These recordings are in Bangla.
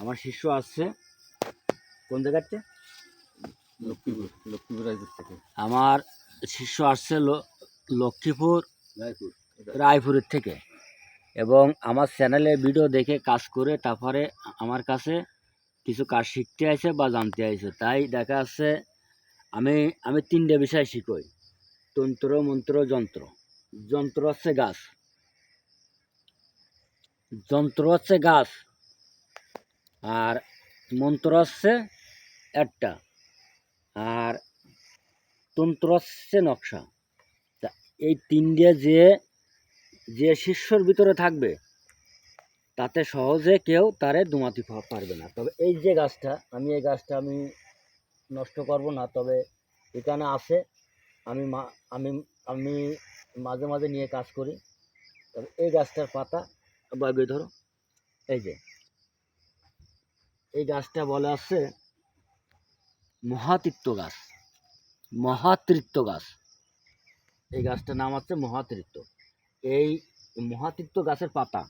আমার শিষ্য আসছে। কোন জায়গাতে লক্ষ্মীপুর লক্ষ্মীপুর রায়পুর থেকে। আমার শিষ্য আসছে লক্ষ্মীপুর রায়পুর রায়পুরের থেকে। এবং আমার চ্যানেলে ভিডিও দেখে কাজ করে তারপরে আমার কাছে কিছু কাজ শিখতে আছে বা জানতে আছে তাই দেখা যাচ্ছে আমি আমি তিনটে বিষয় শিখই। তন্ত্র মন্ত্র যন্ত্র। যন্ত্র হচ্ছে গাছ। যন্ত্র হচ্ছে গাছ। আর মন্ত্র হচ্ছে একটা, আর তন্ত্র হচ্ছে নকশা। তা এই তিনটে যে যে শিষ্যর ভিতরে থাকবে, তাতে সহজে কেউ তারে দুমাতি পারবে না। তবে এই যে গাছটা, আমি এই গাছটা আমি নষ্ট করব না, তবে এখানে আছে, আমি মা- আমি আমি মাঝে মাঝে নিয়ে কাজ করি। তবে এই গাছটার পাতা বাইবে ধরো, এই যে। এই গাছটা বলে আছে মহাতীর্থ গাছ মহাতৃত্ব গাছ। এই গাছটার নাম হচ্ছে মহাতৃত্ব এই মহাতীর্থ গাছের পাতা,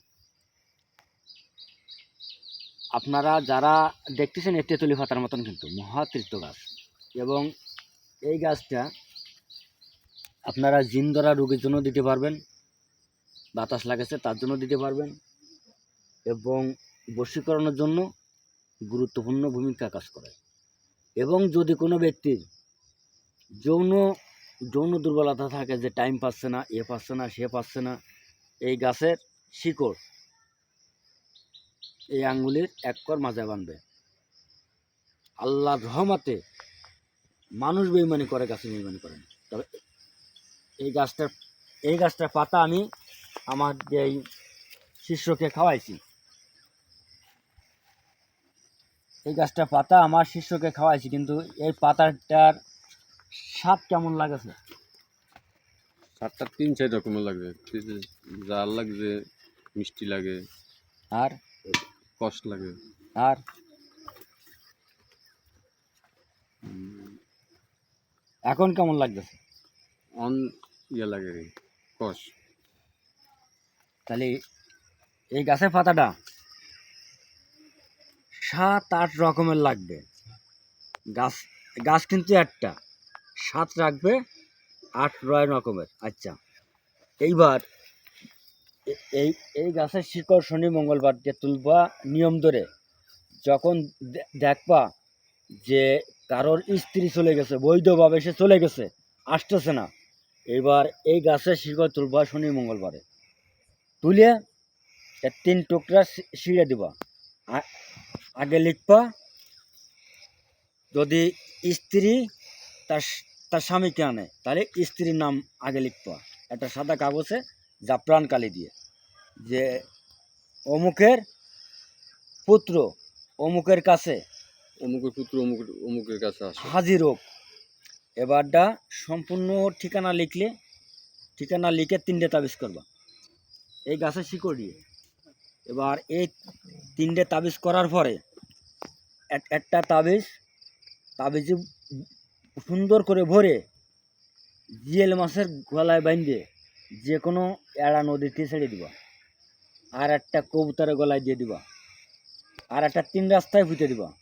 আপনারা যারা দেখতেছেন এই তেঁতুলি পাতার মতন কিন্তু মহাতীর্থ গাছ, এবং এই গাছটা আপনারা জিন ধরা রোগীর জন্য দিতে পারবেন, বাতাস লাগাচ্ছে তার জন্য দিতে পারবেন, এবং বশীকরণের জন্য গুরুত্বপূর্ণ ভূমিকা কাজ করে এবং যদি কোনো ব্যক্তির যৌন যৌন দুর্বলতা থাকে যে টাইম পাচ্ছে না, এ পাচ্ছে না, সে পাচ্ছে না, এই গাছের শিকড় এই আঙ্গুলির এক কর মাঝে বাঁধবে আল্লাহ রহমাতে মানুষ বেইমানি করে, গাছে বেইমানি করে না। তবে এই গাছটার এই গাছটার পাতা আমি আমার এই শিষ্যকে খাওয়াইছি এই গাছটার পাতা আমার শিষ্যকে খাওয়াইছি কিন্তু এই পাতাটার স্বাদ কেমন লাগেছে? সাতটা তিন চার রকমের লাগবে? জাল লাগবে মিষ্টি লাগে আর? কষ্ট লাগে। আর? এখন কেমন লাগতেছে? অন ইয়ে লাগে কষ। তাহলে এই গাছের পাতাটা সাত আট রকমের লাগবে। গাছ গাছ কিন্তু একটা। সাত রাখবে, আট নয় রকমের। আচ্ছা এইবার এই এই গাছের শিকড় শনি মঙ্গলবার তুলবা নিয়ম ধরে। যখন দেখবা যে কারোর স্ত্রী চলে গেছে, বৈধভাবে সে চলে গেছে, আসতেছে না। এবার এই গাছের শিকড় তুলবা শনি মঙ্গলবারে। তুলে তিন টুকরা ছিঁড়ে দিবা। আগে লিখবা। যদি স্ত্রী তার তার স্বামীকে আনে তাহলে স্ত্রীর নাম আগে লিখবা। একটা সাদা কাগজে জাফরান কালি দিয়ে। যে অমুকের পুত্র অমুকের কাছে অমুকের পুত্র অমুকের অমুকের কাছে হাজির হোক। এবারটা সম্পূর্ণ ঠিকানা লিখলে ঠিকানা লিখে তিনটে তাবিজ করবা। এই গাছের শিকড় দিয়ে। এবার এই তিনটে তাবিজ করার পরে এক- একটা তাবিজ তাবিজে সুন্দর করে ভরে জিয়েল মাছের গলায় বাইন্ধে যে কোনো এড়া নদীতে ছেড়ে দিবা। আর একটা কবুতরের গলায় দিয়ে দিবা। আর একটা তিন রাস্তায় ফুটে দিবা।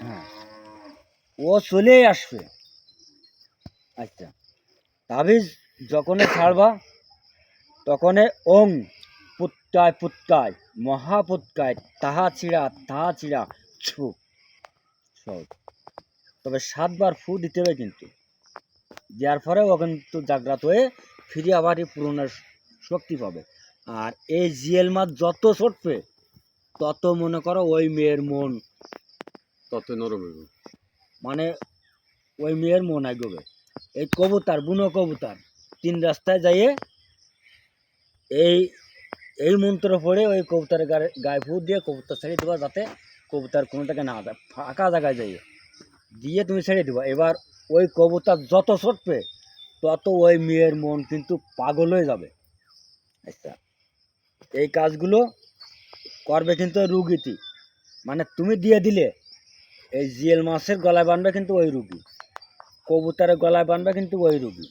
হ্যাঁ। ও চলেই আসবে। আচ্ছা। তাবিজ যখনই ছাড়বা তখনই ওং পুত্তায় পুত্তায় মহাপুত্তায় তাহা চিড়া তাহা চিড়া ছু। তবে সাতবার ফু দিতে হবে কিন্তু। দেওয়ার পরে ও কিন্তু জাগ্রাত হয়ে ফিরে আবার এই পুরনের শক্তি পাবে। আর এই জিএল মাছ যত ছটবে তত মনে করো ওই মেয়ের মন। তত নরম মানে ওই মেয়ের মন আগবে এই কবুতার বুনো কবুতার তিন রাস্তায় যাইয়ে এই এই মন্ত্র পড়ে ওই কবুতার গায়ে গায়ে ফুট দিয়ে কবুতর ছেড়ে দেবা যাতে কবুতার কোনো জায়গায় না যায়, ফাঁকা জায়গায় যাইয়ে দিয়ে তুমি ছেড়ে দেবা। এবার ওই কবুতার যত ছটবে, তত ওই মেয়ের মন কিন্তু পাগল হয়ে যাবে। আচ্ছা এই কাজগুলো করবে কিন্তু রুগীতি মানে তুমি দিয়ে দিলে, এই জিএল মাছের গলায় বানবে কিন্তু ওই রুগী। কবুতরের গলায় বানবে কিন্তু ওই রুগী।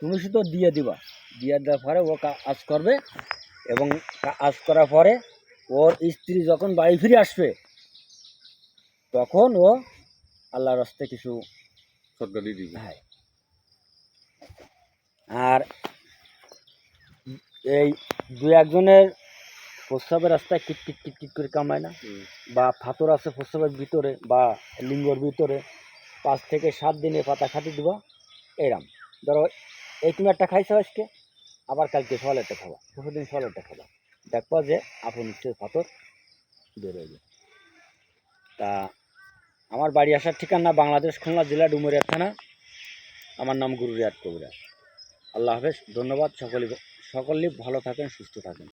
তুমি শুধু দিয়ে দিবা। দিয়ে দেওয়ার পরে ও কাজ করবে। এবং কাজ করার পরে ওর স্ত্রী যখন বাড়ি ফিরে আসবে তখন ও আল্লাহর রাস্তায় কিছু হ্যাঁ। আর এই দু একজনের প্রস্রাবের রাস্তায় কিট কিট কিট কিট করে কামায় না? বা ফাতর আছে প্রস্রাবের ভিতরে বা লিঙ্গর ভিতরে পাঁচ থেকে সাত দিনে পাতা খাটি দিব এরাম। ধরো এই তুমি একটা খাইছো আজকে? আবার কালকে সকালে একটা খাবা পরশু দিন একটা খাবা। দেখবা যে আপন ইচ্ছে ফাতর বেরোবে তা আমার বাড়ি আসার ঠিকানা বাংলাদেশ খুলনা জেলা ডুমুরিয়া থানা। আমার নাম গুরু রিয়াদ কবিরাজ। আল্লাহ হাফেজ, ধন্যবাদ। সকলে সকলেই ভালো থাকেন, সুস্থ থাকেন।